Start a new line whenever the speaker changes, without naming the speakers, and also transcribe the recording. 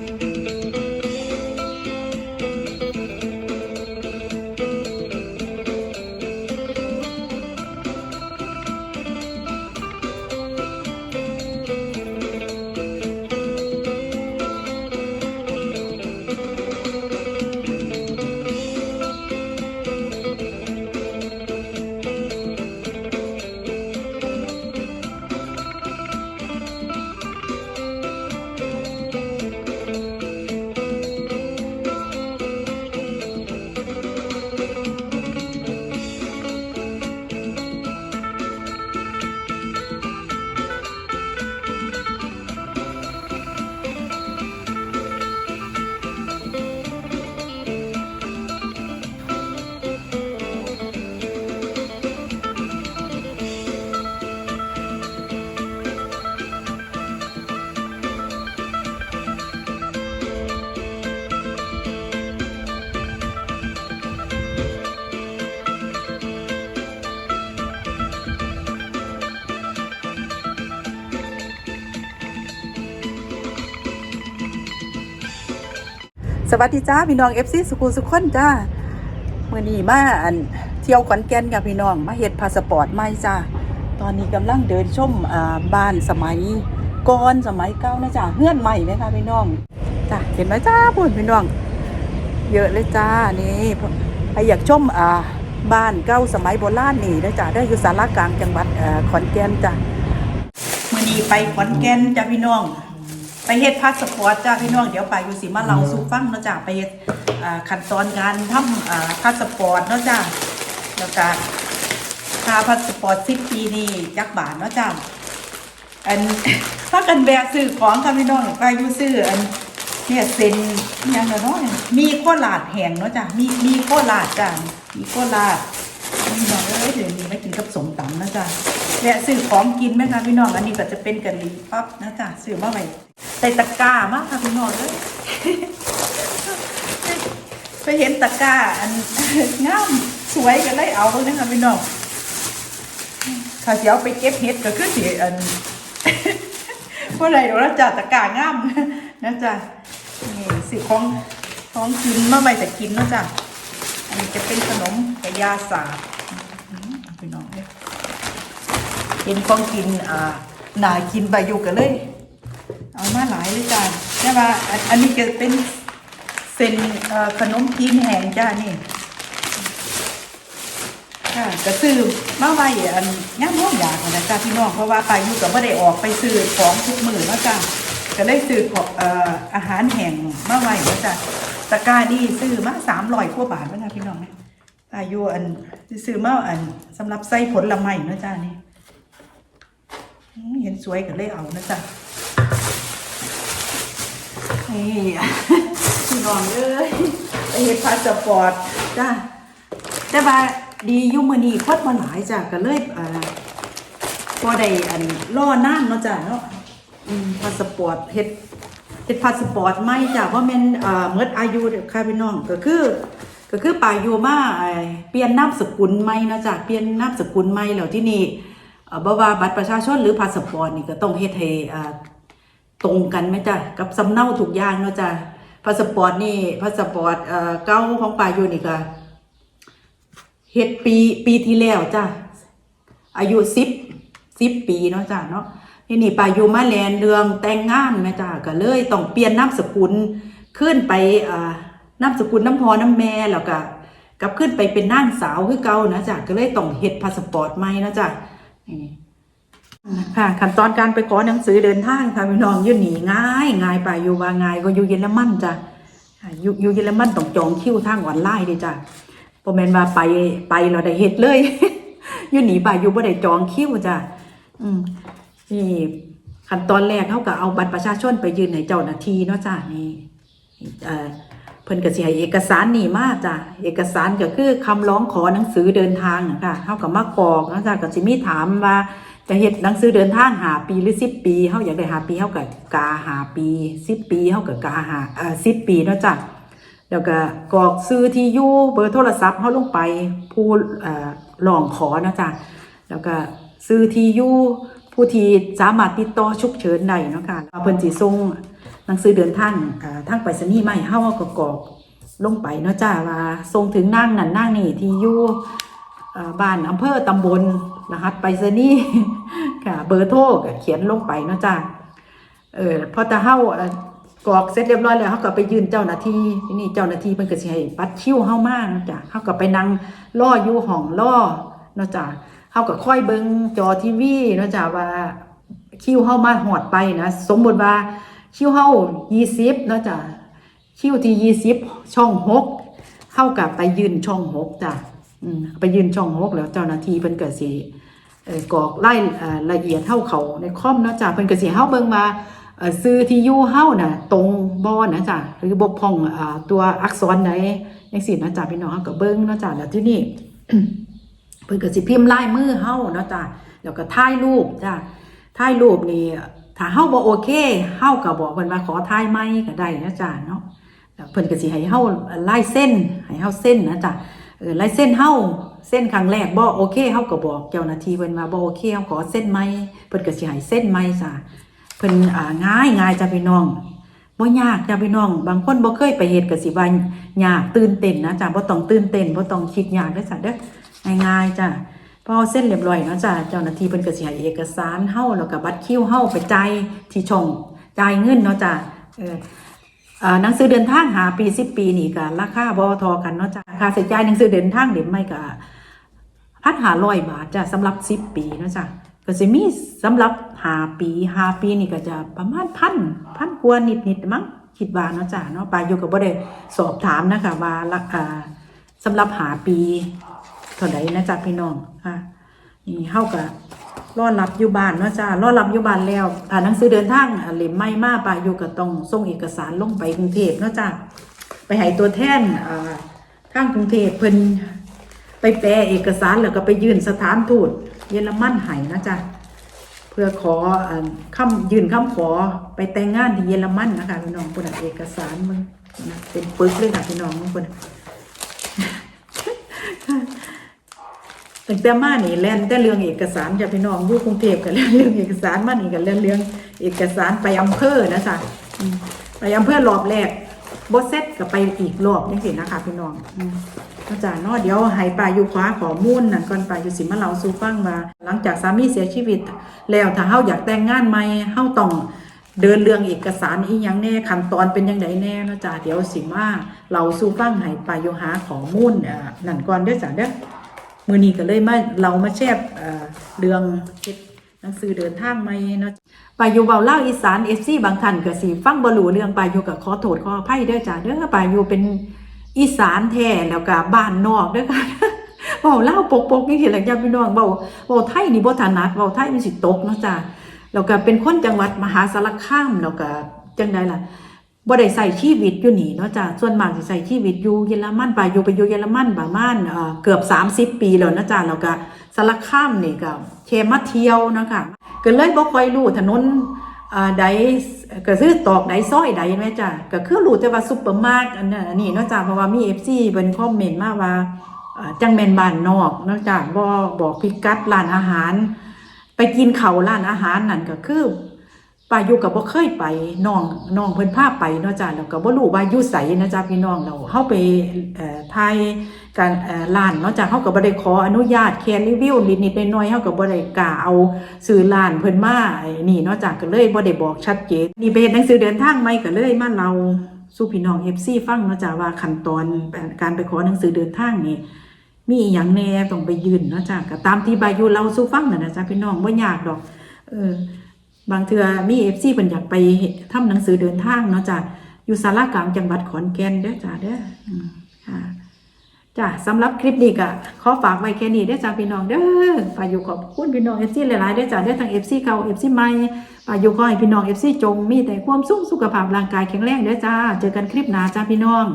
Thank you. สวัสดีจ้าพี่น้องเอฟซีสุขุมสุขคนจ้าเมื่อนี้มาอันเที่ยวขอนแก่นกับพี่น้องมาเฮ็ดพาสปอร์ตใหม่จ้าตอนนี้กำลังเดินชมอ่าบ้านสมัยก่อนสมัยเก่านะจ้าเฮือนใหม่ไหมคะพี่น้องจ้าเห็นไหมจ้าพูดพี่น้อง เยอะเลยจ้านี่ใครอยากชมอ่าบ้านเก่าสมัยโบราณนี่นะจ้าได้อยู่สารกลางจังหวัดอ่อขอนแก่นจ้าเมื่อนี้ไปขอนแก่นจ้าพี่น้อง ไปเฮ็ดพาสปอร์ตจ้าพี่น้องเดี๋ยวไปอยู่สิมาเราสู่ฟังเนาะจ้าไปเฮ็ดอ่าขั้นตอนการทำอ่าพาสปอร์ตเนาะจ้าแล้วก็ค่าพาสปอร์ต10ปีนี่จักบาทเนาะจ้าอันถ้ากันแบกซื้อของค่ะพี่น้องไปอยู่ซื้ออันเนี่ยเซ็นยังเนาะเนี่ยมีโคราชแห้งเนาะจ้ามีมีโคราชจ้ามีโคราช พี่น้องเอ้ยเดี๋ยวนี้มากินกับสมตำนะจ้าแวะซื้อของกินไหมคะพี่น้องอันนี้ก็จะเป็นกะหรี่ปั๊บนะจ้าซื้อมาไว้ใส่ตะกร้ามากค่ะพี่น้องเลยไปเห็นตะกร้าอันงามสวยก็เลยเอาเลยนะคะพี่น้องถ้าเสียวไปเก็บเห็ดก็คือสิอันเพราะอะไรเราจะตะกร้างามนะจ๊ะนี่สิของของกินมาใบแต่กินนะจ๊ะอันนี้จะเป็นขนมกระยาศาสตร์อื้อหือพี่น้องเนี่ย เห็นของกินอ่าหนากินใบอยู่กันเลย เอามาหลายเลยจ้าใช่ป่ะอันนี้จะเป็นเส้นขนมจีนแห้งจ้านี่ค่ะก็ซื้อมาไว้อันย่ามน้องอยากนะจ้าพี่น้องเพราะว่าไปอยู่กับไม่ได้ออกไปซื้อของทุกมือเนาะจ้าก็เลยซื้อของเอ่ออาหารแห้งมาไว้เนาะจ้าตะกร้านี่ซื้อมาสามร้อยกว่าบาทแล้วนะพี่น้องนะอายุอันซื้อมาอันสำหรับใส่ผลละไม้เนาะจ้านี่ เห็นสวยก็เลยเอานะจ้านี่พี่น้องเอ้ยไปเฮ็ดพาสปอร์ตจ้าแต่ว่าดียุมือนี้คนมาหลายจ้ะก็เลยอ่าพอได้อันล่อนานเนาะจ้ะเนาะอืมพาสปอร์ตเฮ็ดเฮ็ดพาสปอร์ตใหม่จ้ะเพราะม่นอ่าเมื่ออายุเด้อค่ะพี่น้องก็คือก็คือปาอยู่มาเปลี่ยนนามสกุลใหม่นะจ้ะเปลี่ยนนามสกุลใหม่แล้วที่นี่ บ่ว่าบัตรประชาชนหรือพาสปอร์ตนี่ก็ต้องเฮ็ดให้ตรงกันไหมจ้ะกับสำเนาถูกอย่างเนาะจ้ะพาสปอร์ตนี่พาสปอร์ตเออเก้าของปาอยู่นี่ก็เฮ็ดปีปีที่แล้วจ้ะอายุสิบสิบปีเนาะจ้ะเนาะที่นี่ปายูมาแลนเรืองแต่งงานแม่จ้ะก็เลยต้องเปลี่ยนนามสกุลขึ้นไปอ่านามสกุลน้ำพอน้ำแม่แล้วก็กลับขึ้นไปเป็นนางสาวคือเก่านะจ้ะก็เลยต้องเฮ็ดพาสปอร์ตใหม่นะจ้ะ ค่ะขั้นตอนการไปขอหนังสือเดินทางค่ะพี่น้องอยืนหนีง่ายง่ายไปอยู่ว่าง่ายก็อยู่เยอรมันจ้ะอยู่อยู่เยอรมันต้องจองคิวทางออนไลน์เด้จ้ะพอแมนว่าไปไปเราได้เฮ็ดเลยอยู่หนีไปอยู่บ่ได้จองคิวจ้ะอืมนี่ขั้นตอนแรกเขาก็เอาบัตรประชาชนไปยืนให้เจ้าหน้าที่เนาะจ้ะนี่เอ่อ พิ่นก็สิให้เอกสารนี่มาจ้ะเอกสารก็คือคำร้องขอหนังสือเดินทางนะคะเฮาก็มากรอกนะจ้ะก็สิมีถามว่าจะเฮ็ดหนังสือเดินทางหาปีหรือสิบปีเฮาอยากได้หาปีเฮาก็กาหาปีสิบปีเฮาก็กาหาเอ่อสิบปีเนาะจ้ะแล้วก็กรอกซื้อที่อยู่เบอร์โทรศัพท์เฮาลงไปผู้เอ่อร้องขอนะจ้ะแล้วก็ซื้อที่อยู่ผู้ที่สามารถติดต่อฉุกเฉินได้เนาะค่ะเพิ่นสิส่ง หนังสือเดินทางอ่าทางไปรษณีย์มาให้เฮาก็กรอกลงไปเนาะจ้าว่าส่งถึงนางนั่นนางนี่ที่อยู่อ่าบ้านอำเภอตำบลรหัสไปรษณีย์ ค่ะ เบอร์โทรก็เขียนลงไปเนาะจ้าเออพอตาเฮาเอ่อกรอกเสร็จเรียบร้อยแล้วเฮาก็ไปยื่นเจ้าหน้าที่ทีนี่เจ้าหน้าที่เพิ่นก็สิให้บัตรคิวเฮามาเนาะจ้ะเฮาก็ไปนั่งรออยู่ห้องรอเนาะจ้ะเฮาก็ค่อยเบิ่งจอทีวีเนาะจ้ะว่าคิวเฮามาฮอดไปนะ สมมุติว่า คิวเฮา20เนาะจ้ะคิวที่20ช่อง6เฮาก็ไปยืนช่อง6จ้ะไปยืนช่อง6แล้วเจ้าหน้าที่เพิ่นก็สิเอ่อกรอกไล่ละเอียดเท่าเขาในคอมเนาะจ้ะเพิ่นก็สิเฮาเบิ่งว่าซื้อที่อยู่เฮาน่ะ ตรงบ่นนะจ้ะหรือบกพ่องอตัวอักษรใดจังซี่นะจ้ะพี่น้องเฮาก็เบิ่งเนาะจ้ะแล้วที่นี่เพิ่นก็สิพิมพ์ลายมือเฮาเนาะจ้ะแล้วก็ถ่ายรูปจ้ะถ่ายรูปนี่ ถ้าเฮาบ่โอเคเฮาก็บอกเพิ่นว่าขอถ่ายใหม่ก็ได้นะจ้ะเนาะแล้วเพิ่นก็สิให้เฮาลายเส้นให้เฮาเส้นนะจ้ะเออลายเส้นเฮาเส้นครั้งแรกบ่โอเคเฮาก็บอกเจ้าหน้าที่เพิ่นว่าบ่โอเคเฮาขอเส้นใหม่เพิ่นก็สิให้เส้นใหม่จ้ะเพิ่นอ่าง่ายง่ายจ้ะพี่น้องบ่ยากจ้ะพี่น้อง บางคนบ่เคยไปเฮ็ดก็สิว่ายากตื่นเต้นนะจ้ะบ่ต้องตื่นเต้นบ่ต้องคิดยากเด้อจ้ะเด้อง่ายๆจ้ะ พอเส้นเรียบร้อยเนาะจ้ะเจ้าหน้าที่เพิ่นก็สิให้เอกสารเฮาแล้วก็บัตรคิวเฮาไปจ่ายที่ช่องจ่ายเงินเนาะจ้ะเอออ่าหนังสือเดินทางหาปีสิบปีนี่ก็ราคาบอทอกันเนาะจ้ะค่าใช้จ่ายหนังสือเดินทางเดี๋ยวไม่ก็พันหาร้อยบาทจ้ะสำหรับสิบปีเนาะจ้ะก็จะมีสำหรับหาปีหาปีนี่ก็จะประมาณพันพันกว่านิดนิดๆมั้งคิดว่าเนาะจ้ะเนาะปาอยู่กับบ่ได้สอบถามนะคะว่าราคาสำหรับหาปี เท่าไหร่นะจ๊ะพี่น้องค่ะนี่เฮากับรอรับอยู่บ้านเนาะจ้ารอรับอยู่บ้านแล้วอ่านหนังสือเดินทางอ่าเล่มไม่มาปาอยู่ก็ต้องส่งเอกสารลงไปกรุงเทพเนาะจ้าไปให้ตัวแทนอ่าทางกรุงเทพเพิ่นไปแปลเอกสารแล้วก็ไปยื่นสถานทูตเยอรมันให้นะจ้าเพื่อขออ่าคำยื่นคำขอไปแต่งงานที่เยอรมันนะคะพี่น้องคนเอกสารมันนะเป็นปึกเลยค่ะพี่น้องคน ตั้งแต่มานี่แล่นแต่เรื่องเอกสารจะพี่น้องอยู่กรุงเทพกันเรื่องเรื่องเอกสารมานี่กันเรื่องเรื่องเอกสารไปอำเภอนะจ๊ะไปอำเภอรอบแรกบ่เสร็จก็ไปอีกรอบจังซี่นะคะพี่น้องอาจารย์เนาะเดี๋ยวให้ปาอยู่ขวาขอมูลนั่นก่อนปอยู่สิมาเล่าสู่ฟังว่าหลังจากสามีเสียชีวิต แล้วถ้าเฮาอยากแต่งงานใหม่เฮาต้องเดินเรื่องเอกสารอีหยังแน่ขั้นตอนเป็นยังไงแน่นะจ้ะเดี๋ยวสิมาเราสู่ฟังให้ปาอยู่หาขอมูลอ่านั่นก่อนเด้อจ้ะเด้อ มือนี้ก็เลยมาเรามาแชบเอ่อเรื่องเฮ็ดหนังสือเดินทางไม่เนาะปายูเบาเล่าอีสานเอฟซีบางท่านก็สิฟังบรูเรื่องปายูกับขอโทษขออภัยเด้อจ้าเด้อปายูเป็นอีสานแท้แล้วก็บ้านนอกเด้อค่ะเบาเล่าปกปกนี่เห็นหลังจากพี่น้องเบาเบาไทยนี่บ่ถนัดเบาไทยมันสิตกเนาะจ้าแล้วก็เป็นคนจังหวัดมหาสารคามแล้วก็จังไดล่ะ บ่ได้ใส่ชีวิตอยู่นี่เนาะจ้ะส่วนมากสิใส่ชีวิตอยู่เยอรมันไปอยู่ไปอยู่เยอรมันประมาณเอ่อเกือบ 30 ปีแล้วนะจ้ะแล้วก็สารคามนี่ก็เคมาเที่ยวนะคะก็เลยบ่ค่อยรู้ถนนอ่าใดก็คือตอกใดซอยใดแม่จ้ะก็คือรู้แต่ว่าซุปเปอร์มาร์ทอันนั้นอันนี้เนาะจ้ะเพราะว่ามี FC เพิ่นคอมเมนต์มาว่าจังแมนบ้านนอกเนาะจ้ะบ่บอกพิกัดร้านอาหาร ไปกินเขาร้านอาหารนั่นก็คือ ป้าอยู่กับบ่เคยไปน้องน้องเพิ่นพาไปเนาะจ้ะแล้วก็บ่รู้ว่าอยู่ไสนะจ๊ะพี่น้องเราเฮาไปเอ่อถ่ายการเอ่อร้านเนาะจ้ะเฮาก็บ่ได้ขออนุญาตแค่รีวิวนิดๆหน่อยๆเฮาก็บ่ได้กล้าเอาสื่อร้านเพิ่นมาไอ้นี่เนาะจ้ะก็เลยบ่ได้บอกชัดเจนนี่ไปเฮ็ดหนังสือเดินทางใหม่ก็เลยมาเล่าสู่พี่น้อง FC ฟังเนาะจ้ะว่าขั้นตอนการไปขอหนังสือเดินทางนี่มีอหย่างแน่ต้องไปยื่นเนาะจ้ะก็ตามที่บายูเราสู่ฟังน่ะนะจ๊ะพี่น้องบ่ยากดอกเออ บางเทือมีเอฟซีเพิ่นอยากไปทำหนังสือเดินทางเนาะจ้ะอยู่สารกลางจังหวัดขอนแก่นเด้อจ้ะเด้อค่ะจ้ะสำหรับคลิปนี้ก็ขอฝากไว้แค่นี้เด้อจ้ะพี่น้องเด้อฝากอยู่ขอบคุณพี่น้องเอฟซีหลายๆเด้อจ้ะเด้อทั้งเอฟซีเก่าเอฟซีใหม่ฝากอยู่ขอให้พี่น้องเอฟซีจงมีแต่ความสุขสุขภาพร่างกายแข็งแรงเด้อจ้าเจอกันคลิปหน้าจ้าพี่น้อง